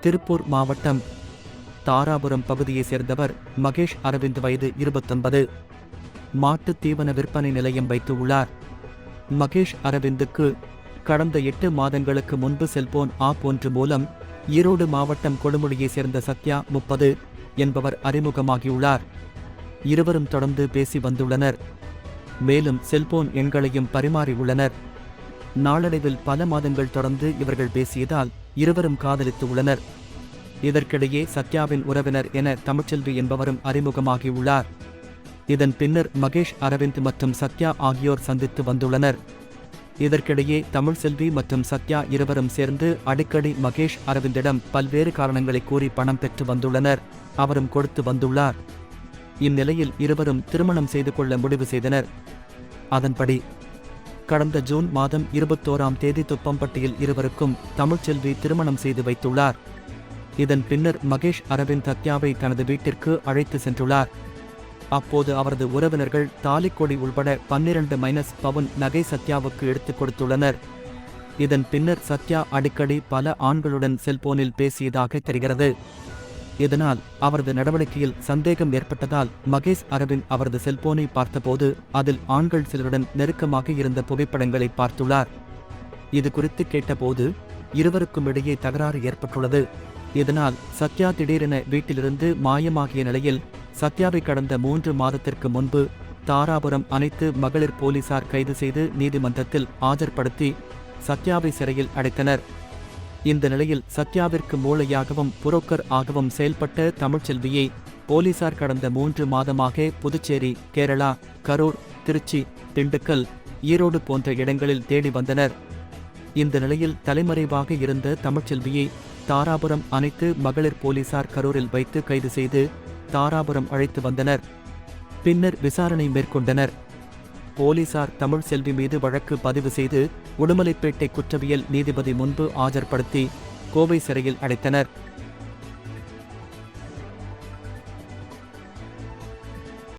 திருப்பூர் மாவட்டம் தாராபுரம் பகுதியைச் சேர்ந்தவர் மகேஷ் அரவிந்த் வயது இருபத்தொன்பது. மாட்டுத் தீவன விற்பனை நிலையம் வைத்துள்ளார். மகேஷ் அரவிந்துக்கு கடந்த எட்டு மாதங்களுக்கு முன்பு செல்போன் ஆப் ஒன்று மூலம் ஈரோடு மாவட்டம் கொடுமுடியைச் சேர்ந்த சத்யா முப்பது என்பவர் அறிமுகமாகியுள்ளார். இருவரும் தொடர்ந்து பேசி வந்துள்ளனர். மேலும் செல்போன் எண்களையும் பரிமாறியுள்ளனர். நாளடைவில் பல மாதங்கள் தொடர்ந்து இவர்கள் பேசியதால் இருவரும் காதலித்து உள்ளனர். இதற்கிடையே சத்யாவின் உறவினர் என தமிழ்ச்செல்வி என்பவரும் அறிமுகமாகியுள்ளார். இதன் பின்னர் மகேஷ் அரவிந்த் மற்றும் சத்யா ஆகியோர் சந்தித்து வந்துள்ளனர். இதற்கிடையே தமிழ்செல்வி மற்றும் சத்யா இருவரும் சேர்ந்து அடிக்கடி மகேஷ் அரவிந்திடம் பல்வேறு காரணங்களை கூறி பணம் பெற்று வந்துள்ளனர். அவரும் கொடுத்து வந்துள்ளார். இந்நிலையில் இருவரும் திருமணம் செய்து கொள்ள முடிவு செய்தனர். அதன்படி கடந்த ஜூன் மாதம் இருபத்தோராம் தேதி துப்பம்பட்டியில் இருவருக்கும் தமிழ்ச்செல்வி திருமணம் செய்து வைத்துள்ளார். இதன் பின்னர் மகேஷ் அரவிந்த் சத்யாவை தனது வீட்டிற்கு அழைத்து சென்றுள்ளார். அப்போது அவரது உறவினர்கள் தாலிக்கொடி உள்பட பன்னிரண்டு மைனஸ் பவுன் நகை சத்யாவுக்கு எடுத்துக் கொடுத்துள்ளனர். இதன் பின்னர் சத்யா அடிக்கடி பல ஆண்களுடன் செல்போனில் பேசியதாக தெரிகிறது. இதனால் அவரது நடவடிக்கையில் சந்தேகம் ஏற்பட்டதால் மகேஷ் அரவிந்த் அவரது செல்போனை பார்த்தபோது அதில் ஆண்கள் சிலருடன் நெருக்கமாக இருந்த புகைப்படங்களை பார்த்துள்ளார். இது குறித்து கேட்டபோது இருவருக்கும் இடையே தகராறு ஏற்பட்டுள்ளது. இதனால் சத்யா திடீரென வீட்டிலிருந்து மாயமாகிய நிலையில் சத்யாவை கடந்த மூன்று மாதத்திற்கு முன்பு தாராபுரம் அனைத்து மகளிர் போலீசார் கைது செய்து நீதிமன்றத்தில் ஆஜர்படுத்தி சத்யாவை சிறையில் அடைத்தனர். இந்த நிலையில் சத்யாவிற்கு மூளையாகவும் புரோக்கர் ஆகவும் செயல்பட்ட தமிழ்ச்செல்வியை போலீசார் கடந்த மூன்று மாதமாக புதுச்சேரி கேரளா கரூர் திருச்சி திண்டுக்கல் ஈரோடு போன்ற இடங்களில் தேடி வந்தனர். இந்த நிலையில் தலைமறைவாக இருந்த தமிழ்ச்செல்வியை தாராபுரம் அனைத்து மகளிர் போலீசார் கரூரில் வைத்து கைது செய்து தாராபுரம் அழைத்து வந்தனர். பின்னர் விசாரணை மேற்கொண்டனர். போலீசார் தமிழ் செல்வி மீது வழக்கு பதிவு செய்து உடுமலைப்பேட்டை குற்றவியல் நீதிபதி முன்பு ஆஜர்படுத்தி கோவை சிறையில் அடைத்தனர்.